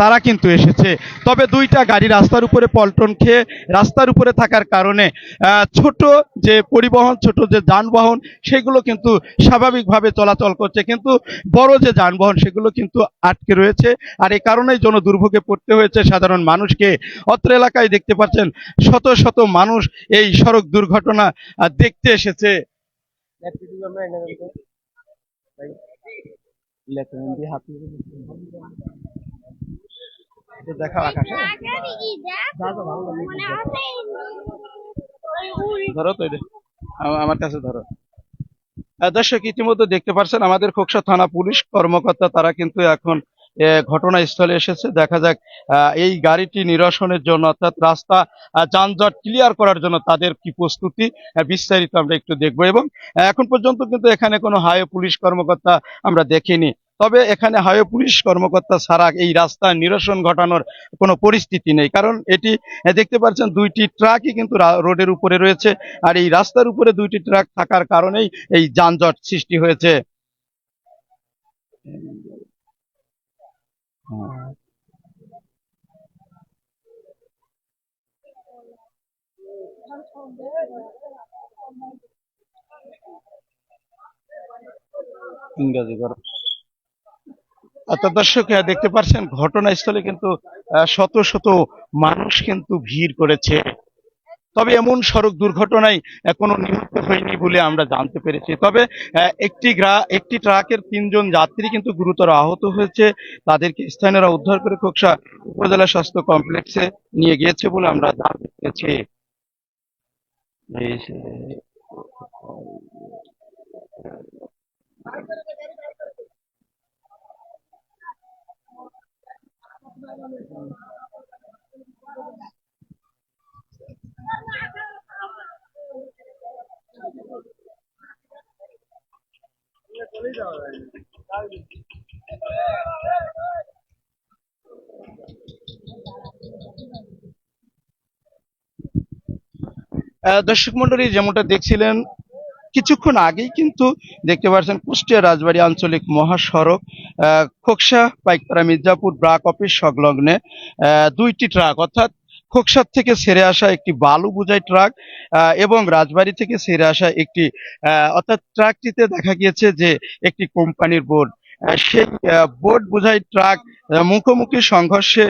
তারা কিন্তু এসেছে। তবে দুইটা গাড়ি রাস্তার উপরে পল্টন খেয়ে রাস্তার উপরে থাকার কারণে ছোট যে পরিবহন, ছোট যে যানবাহন, সেগুলো কিন্তু স্বাভাবিকভাবে চলাচল করছে। কিন্তু বড় যে যানবাহন, সেগুলো কিন্তু আটকে রয়েছে। আর এই কারণেই জন দুর্ভোগে পড়তে হয়েছে সাধারণ মানুষকে। অত্র এলাকায় দেখতে পাচ্ছেন শত শত মানুষ এই সড়ক দুর্ঘটনা দেখতে এসেছে। আকাশে। ধরো তো আমার কাছে ধরো। দর্শক, ইতিমধ্যে দেখতে পাচ্ছেন আমাদের খোকসা থানা পুলিশ কর্মকর্তা, তারা কিন্তু এখন ঘটনাস্থলে এসেছে। দেখা যাক এই গাড়িটি নিরসনের জন্য, অর্থাৎ রাস্তা যানজট ক্লিয়ার করার জন্য তাদের কি প্রস্তুতি বিস্তারিত আমরা একটু দেখব। এবং এখন পর্যন্ত কিন্তু এখানে কোনো হাই পুলিশ কর্মকর্তা আমরা দেখিনি। তবে এখানে হাইওয়ে পুলিশ কর্মকর্তা ছাড়া এই রাস্তা নিরসন ঘটানোর কোনো পরিস্থিতি নেই। কারণ এটি দেখতে পাচ্ছেন দুইটি ট্রাকই কিন্তু রোডের উপরে রয়েছে। আর এই রাস্তার উপরে দুইটি ট্রাক থাকার কারণেই এই যানজট সৃষ্টি হয়েছে। ইংরাজি করো। অর্থাৎ দর্শক আহ, দেখতে পাচ্ছেন ঘটনাস্থলে কিন্তু শত শত মানুষ কিন্তু ভিড় করেছে। তবে এমন সড়ক দুর্ঘটনায় কোনো নিহত হয়নি বলে আমরা জানতে পেরেছি। তবে একটি গ্রা একটি ট্রাকের তিনজন যাত্রী কিন্তু গুরুতর আহত হয়েছে। তাদেরকে স্থানীয়রা উদ্ধার করে খোকসা উপজেলা স্বাস্থ্য কমপ্লেক্সে নিয়ে গিয়েছে বলে আমরা জানতে পেরেছি। দর্শক মন্ডলী যেমনটা দেখছিলেন কিছুক্ষণ আগেই কিন্তু দেখতে পাচ্ছেন কুষ্টিয়া রাজবাড়ী আঞ্চলিক মহাসড়ক খোকসা পাইকপাড়া মির্জাপুর ব্রাক অফিস সংলগ্নে দুইটি ট্রাক। অর্থাৎ খোকসার থেকে ছেড়ে আসা একটি বালু বোঝাই ট্রাক এবং রাজবাড়ি থেকে ছেড়ে আসা একটি অর্থাৎ ট্রাকটিতে দেখা গিয়েছে যে একটি কোম্পানির বোর্ড। সেই বোর্ড বোঝাই ট্রাক মুখোমুখি সংঘর্ষে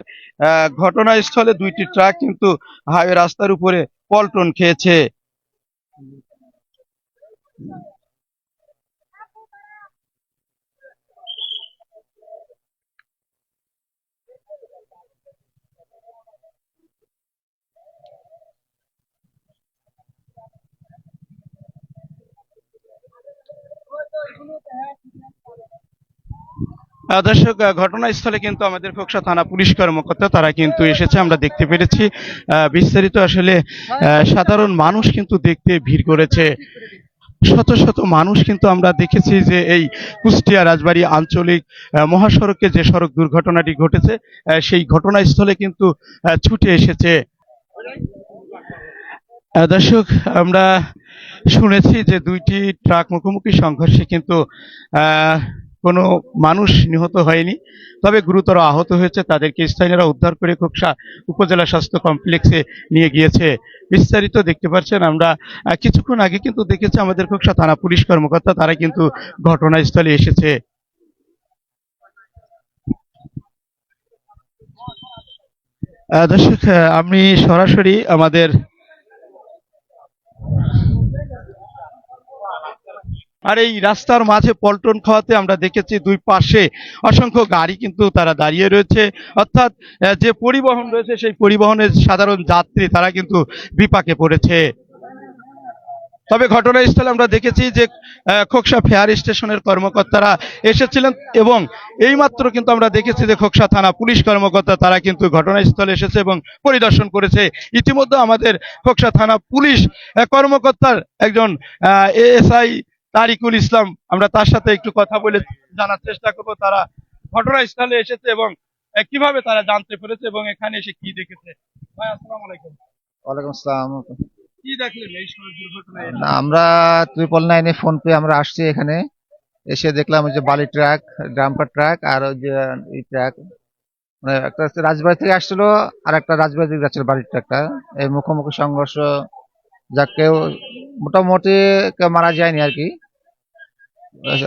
ঘটনাস্থলে দুইটি ট্রাক কিন্তু হাইওয়ে রাস্তার উপরে পল্টন খেয়েছে। দর্শক ঘটনাস্থলে কিন্তু আমাদের খোকসা থানা পুলিশ কর্মকর্তা, তারা কিন্তু এসেছে, আমরা দেখতে পেরেছি। বিস্তারিত আসলে সাধারণ মানুষ কিন্তু দেখতে ভিড় করেছে। শত শত মানুষ কিন্তু আমরা দেখেছি যে এই কুষ্টিয়া রাজবাড়ী আঞ্চলিক মহাসড়কে যে সড়ক দুর্ঘটনাটি ঘটেছে সেই ঘটনাস্থলে কিন্তু ছুটে এসেছে। দর্শক, আমরা শুনেছি যে দুইটি ট্রাক মুখোমুখি সংঘর্ষে কিন্তু কোনো মানুষ নিহত হয়নি। তবে গুরুতর আহত হয়েছে তাদেরকে স্থানীয়রা উদ্ধার করে খোকসা উপজেলা স্বাস্থ্য কমপ্লেক্সে নিয়ে গিয়েছে। বিস্তারিত দেখতে পাচ্ছেন আমরা কিছুক্ষণ আগে কিন্তু দেখেছি আমাদের খোকসা থানা পুলিশ কর্মকর্তা, তারা কিন্তু ঘটনাস্থলে এসেছে। দর্শক আমি সরাসরি আমাদের আর এই রাস্তার মাঝে পল্টন খাওয়াতে আমরা দেখেছি দুই পাশে অসংখ্য গাড়ি কিন্তু তারা দাঁড়িয়ে রয়েছে। অর্থাৎ যে পরিবহন রয়েছে সেই পরিবহনের সাধারণ যাত্রী তারা কিন্তু বিপাকে পড়েছে। তবে ঘটনাস্থলে আমরা দেখেছি যে খোকসা ফেয়ার স্টেশনের কর্মকর্তারা এসেছিলেন এবং এইমাত্র কিন্তু আমরা দেখেছি যে খোকসা থানা পুলিশ কর্মকর্তা তারা কিন্তু ঘটনাস্থলে এসেছে এবং পরিদর্শন করেছে। ইতিমধ্যে আমাদের খোকসা থানা পুলিশ কর্মকর্তার একজন এএসআই তারিকুল ইসলাম আমরা তার সাথে একটু কথা বলে জানার চেষ্টা করব। তারা ঘটনাস্থলে এসেছে এবং কীভাবে তারা জানতে পেরেছে এবং এখানে এসে কি দেখেছে? ভাই আসসালামু আলাইকুম। ওয়ালাইকুম আসসালাম। কি দেখলেন এই সড়ক দুর্ঘটনায়? না, আমরা ট্রিপল নাইনে ফোন পে আমরা আসছি এখানে। এসে দেখলাম ওই যে বালি ট্রাক ডাম্পার ট্রাক আর ওই যে এই ট্রাক মানে একটা রাজবাড়ি থেকে আসছিল আর একটা রাজবাড়ি থেকে যাচ্ছিল বাড়ির একটা এই মুখোমুখি সংঘর্ষ যা কেউ মোটামুটি মারা যায়নি আর কি।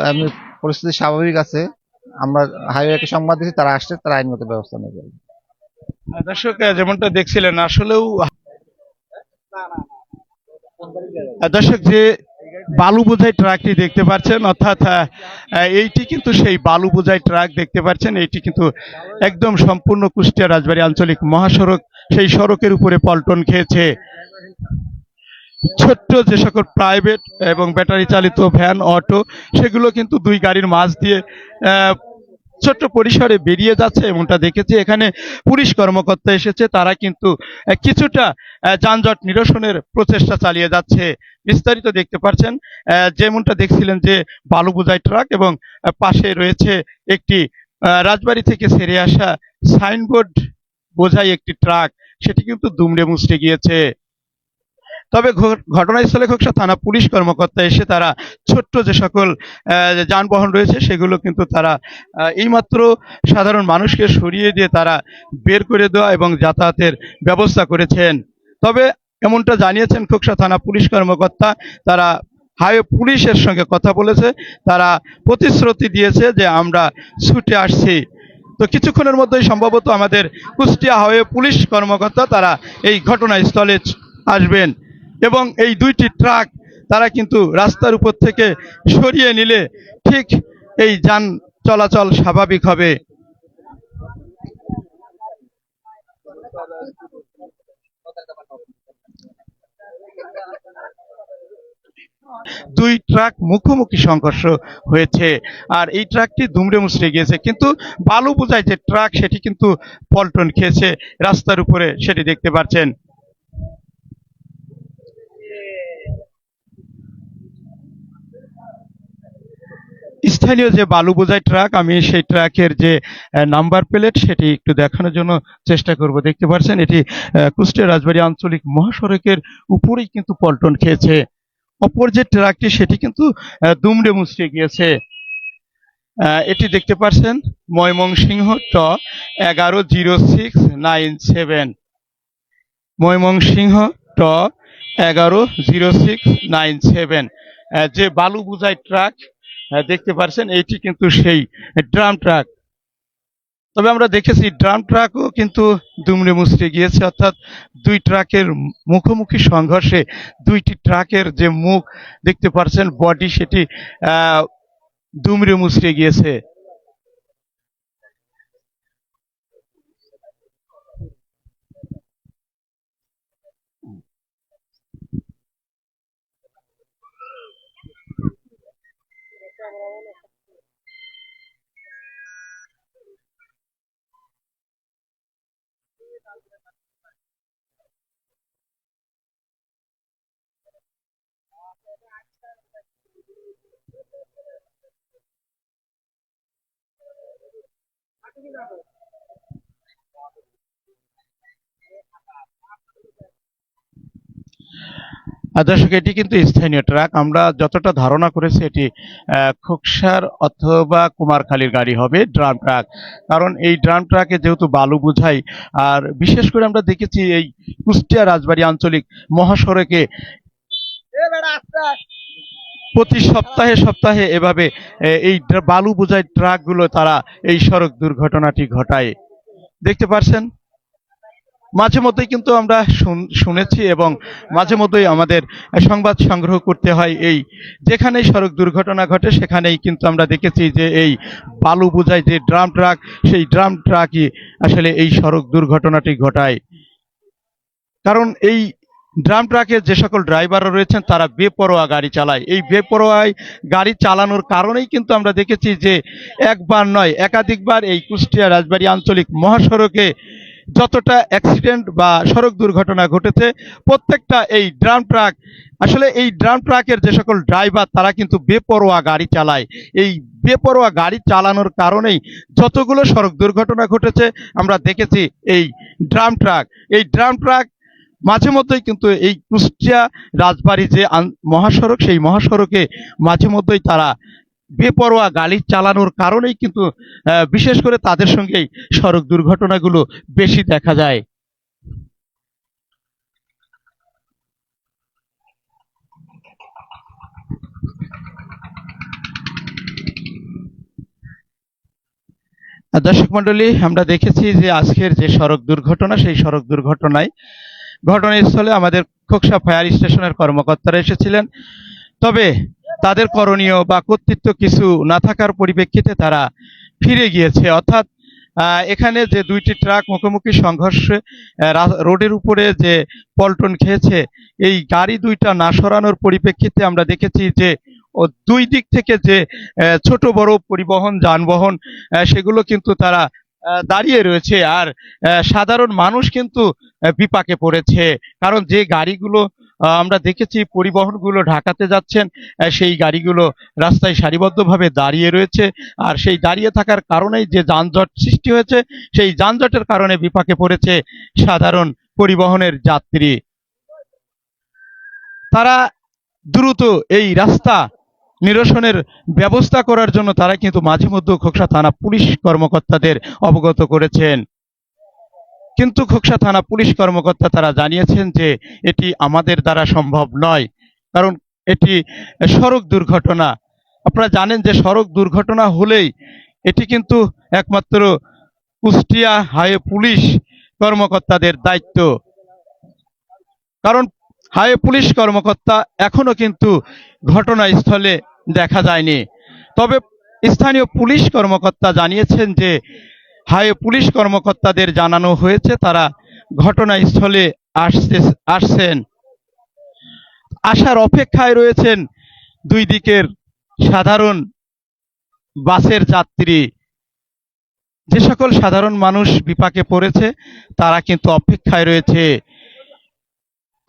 এমনি পরিস্থিতি স্বাভাবিক আছে। আমরা হাইওয়েকে সংবাদ দিচ্ছি তারা আসছে, তারা আইনগত ব্যবস্থা নেবে। দর্শক যেমনটা দেখছিলেন, আসলেও দর্শক, যে বালু বোঝাই ট্রাকটি দেখতে পাচ্ছেন, অর্থাৎ এইটি কিন্তু সেই বালু বোঝাই ট্রাক দেখতে পাচ্ছেন। এইটি কিন্তু একদম সম্পূর্ণ কুষ্টিয়া রাজবাড়ী আঞ্চলিক মহাসড়ক। সেই সড়কের উপরে পল্টন খেয়েছে। ছোট্ট যে সকল প্রাইভেট এবং ব্যাটারি চালিত ভ্যান অটো সেগুলো কিন্তু দুই গাড়ির মাঝ দিয়ে ছোট্ট পরিসরে বেরিয়ে যাচ্ছে এমনটা দেখেছি। এখানে পুলিশ কর্মকর্তা এসেছে, তারা কিন্তু কিছুটা যানজট নিরসনের প্রচেষ্টা চালিয়ে যাচ্ছে। বিস্তারিত দেখতে পাচ্ছেন যেমনটা দেখছিলেন যে বালু বোঝাই ট্রাক এবং পাশে রয়েছে একটি রাজবাড়ি থেকে সেরে আসা সাইনবোর্ড বোঝাই একটি ট্রাক সেটি কিন্তু দুমড়ে মুচড়ে গিয়েছে। তবে ঘটনাস্থলে খোকসা থানা পুলিশ কর্মকর্তা এসে তারা ছোট্ট যে সকল যানবাহন রয়েছে সেগুলো কিন্তু তারা এইমাত্র সাধারণ মানুষকে সরিয়ে দিয়ে তারা বের করে দেওয়া এবং যাতায়াতের ব্যবস্থা করেছেন। তবে এমনটা জানিয়েছেন খোকসা থানা পুলিশ কর্মকর্তা, তারা হাইওয়ে পুলিশের সঙ্গে কথা বলেছে, তারা প্রতিশ্রুতি দিয়েছে যে আমরা ছুটে আসছি। তো কিছুক্ষণের মধ্যেই সম্ভবত আমাদের কুষ্টিয়া হাইওয়ে পুলিশ কর্মকর্তা তারা এই ঘটনাস্থলে আসবেন। এবং এই দুইটি ট্রাক তারা কিন্তু রাস্তার উপর থেকে সরিয়ে নিলে ঠিক এই যান চলাচল স্বাভাবিক হবে। দুই ট্রাক মুখোমুখি সংঘর্ষ হয়েছে আর এই ট্রাকটি দুমড়ে মুচড়ে গিয়েছে। কিন্তু বালু বোঝায় যে ট্রাক সেটি কিন্তু পল্টন খেয়েছে, রাস্তার উপরে সেটি দেখতে পাচ্ছেন। স্থানীয় যে বালু বোঝাই ট্রাক, আমি সেই ট্রাকের যে নাম্বার প্লেট সেটি একটু দেখানোর জন্য চেষ্টা করব। দেখতে পাচ্ছেন, এটি কুষ্টিয়া রাজবাড়ী আঞ্চলিক মহাসড়কের উপরেই কিন্তু পল্টন খেয়েছে। অপর যে ট্রাকটি সেটি কিন্তু দুমড়ে মুচড়ে গিয়েছে। এটি দেখতে পাচ্ছেন, ময়মনসিংহ ট এগারো zero six nine seven. Mymensingh ট এগারো জিরো সিক্স নাইন সেভেন। যে বালু বুঝাই ট্রাক দেখতে পারছেন, এইটি কিন্তু সেই ড্রাম ট্রাক। তবে আমরা দেখেছি, ড্রাম ট্রাকও কিন্তু দুমড়ে মুচড়ে গিয়েছে, অর্থাৎ দুই ট্রাকের মুখোমুখি সংঘর্ষে দুইটি ট্রাকের যে মুখ, দেখতে পারছেন, বডি সেটি দুমড়ে মুচড়ে গিয়েছে। দর্শক, এটি কিন্তু স্থানীয় ট্রাক। আমরা যতটা ধারণা করেছি, এটি খোকসার অথবা কুমারখালীর গাড়ি হবে ড্রাম ট্রাক। কারণ এই ড্রাম ট্রাকে যেহেতু বালু বোঝাই আর বিশেষ করে আমরা দেখেছি এই কুষ্টিয়া রাজবাড়ী আঞ্চলিক মহাসড়কে প্রতি সপ্তাহে সপ্তাহে এভাবে এই বালু বোঝাই ট্রাকগুলো তারা এই সড়ক দুর্ঘটনাটি ঘটায়। দেখতে পারছেন? মাঝে মধ্যেই কিন্তু আমরা শুন- শুনেছি এবং মাঝে মধ্যেই আমাদের সংবাদ সংগ্রহ করতে হয় এই, যেখানেই সড়ক দুর্ঘটনা ঘটে সেখানেই কিন্তু আমরা দেখেছি যে এই বালু বোঝাই যে ড্রাম ট্রাক, সেই ড্রাম ট্রাকই আসলে এই সড়ক দুর্ঘটনাটি ঘটায়। কারণ এই ড্রাম ট্রাকের যে সকল ড্রাইভাররা রয়েছেন, তারা বেপরোয়া গাড়ি চালায়। এই বেপরোয়ায় গাড়ি চালানোর কারণেই কিন্তু আমরা দেখেছি যে একবার নয়, একাধিকবার এই কুষ্টিয়া রাজবাড়ী আঞ্চলিক মহাসড়কে যতটা অ্যাক্সিডেন্ট বা সড়ক দুর্ঘটনা ঘটেছে, প্রত্যেকটা এই ড্রাম ট্রাক, আসলে এই ড্রাম ট্রাকের যে সকল ড্রাইভার, তারা কিন্তু বেপরোয়া গাড়ি চালায়। এই বেপরোয়া গাড়ি চালানোর কারণেই যতগুলো সড়ক দুর্ঘটনা ঘটেছে, আমরা দেখেছি এই ড্রাম ট্রাক। এই ড্রাম ট্রাক মাঝে মধ্যেই কিন্তু এই কুষ্টিয়া রাজবাড়ি যে মহাসড়ক, সেই মহাসড়কে মাঝে মধ্যেই তারা বেপরোয়া গাড়ি চালানোর কারণেই কিন্তু বিশেষ করে তাদের সঙ্গেই সড়ক দুর্ঘটনাগুলো বেশি দেখা যায়। দর্শক মন্ডলী আমরা দেখেছি যে আজকের যে সড়ক দুর্ঘটনা, সেই সড়ক দুর্ঘটনায় ঘটনাস্থলে আমাদের খোকসা ফায়ার স্টেশনের কর্মকর্তারা এসেছিলেন। তবে তাদের করণীয় বা কর্তৃত্ব কিছু না থাকার পরিপ্রেক্ষিতে তারা ফিরে গিয়েছে। অর্থাৎ এখানে যে দুইটি ট্রাক মুখোমুখি সংঘর্ষে রোডের উপরে যে পল্টন খেয়েছে, এই গাড়ি দুইটা না সরানোর পরিপ্রেক্ষিতে আমরা দেখেছি যে, ও দুই দিক থেকে যে ছোট বড় পরিবহন, যানবাহন সেগুলো কিন্তু তারা দাঁড়িয়ে রয়েছে। আর সাধারণ মানুষ কিন্তু বিপাকে পড়েছে। কারণ যে গাড়িগুলো আমরা দেখেছি পরিবহনগুলো ঢাকাতে যাচ্ছেন সেই গাড়িগুলো রাস্তায় সারিবদ্ধভাবে দাঁড়িয়ে রয়েছে। আর সেই দাঁড়িয়ে থাকার কারণেই যে যানজট সৃষ্টি হয়েছে, সেই যানজটের কারণে বিপাকে পড়েছে সাধারণ পরিবহনের যাত্রী। তারা দ্রুত এই রাস্তা নিরসনের ব্যবস্থা করার জন্য তারা কিন্তু মাঝে মধ্যে খোকসা থানা পুলিশ কর্মকর্তাদের অবগত করেছেন। কিন্তু খোকসা থানা পুলিশ কর্মকর্তা তারা জানিয়েছেন যে এটি আমাদের দ্বারা সম্ভব নয়, কারণ এটি সড়ক দুর্ঘটনা। আপনারা জানেন যে সড়ক দুর্ঘটনা হলেই এটি কিন্তু একমাত্র কুষ্টিয়া হাইওয়ে পুলিশ কর্মকর্তাদের দায়িত্ব। কারণ হাইওয়ে পুলিশ কর্মকর্তা এখনও কিন্তু ঘটনাস্থলে দেখা যায়নি। তবে স্থানীয় পুলিশ কর্মকর্তা জানিয়েছেন যে হাইওয়ে পুলিশ কর্মকর্তাদের জানানো হয়েছে, তারা ঘটনাস্থলে আসতে, আসছেন। আসার অপেক্ষায় রয়েছেন দুই দিকের সাধারণ বাসের যাত্রী। যে সকল সাধারণ মানুষ বিপাকে পড়েছে, তারা কিন্তু অপেক্ষায় রয়েছে।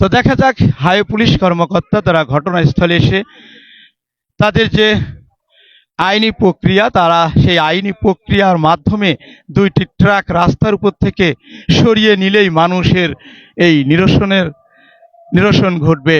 তো দেখা যাক হাইওয়ে পুলিশ কর্মকর্তা, তারা ঘটনাস্থলে এসে তাদের যে আইনি প্রক্রিয়া, তারা সেই আইনি প্রক্রিয়ার মাধ্যমে দুইটি ট্রাক রাস্তার উপর থেকে সরিয়ে নিলেই মানুষের এই নিরসনের, নিরসন ঘটবে।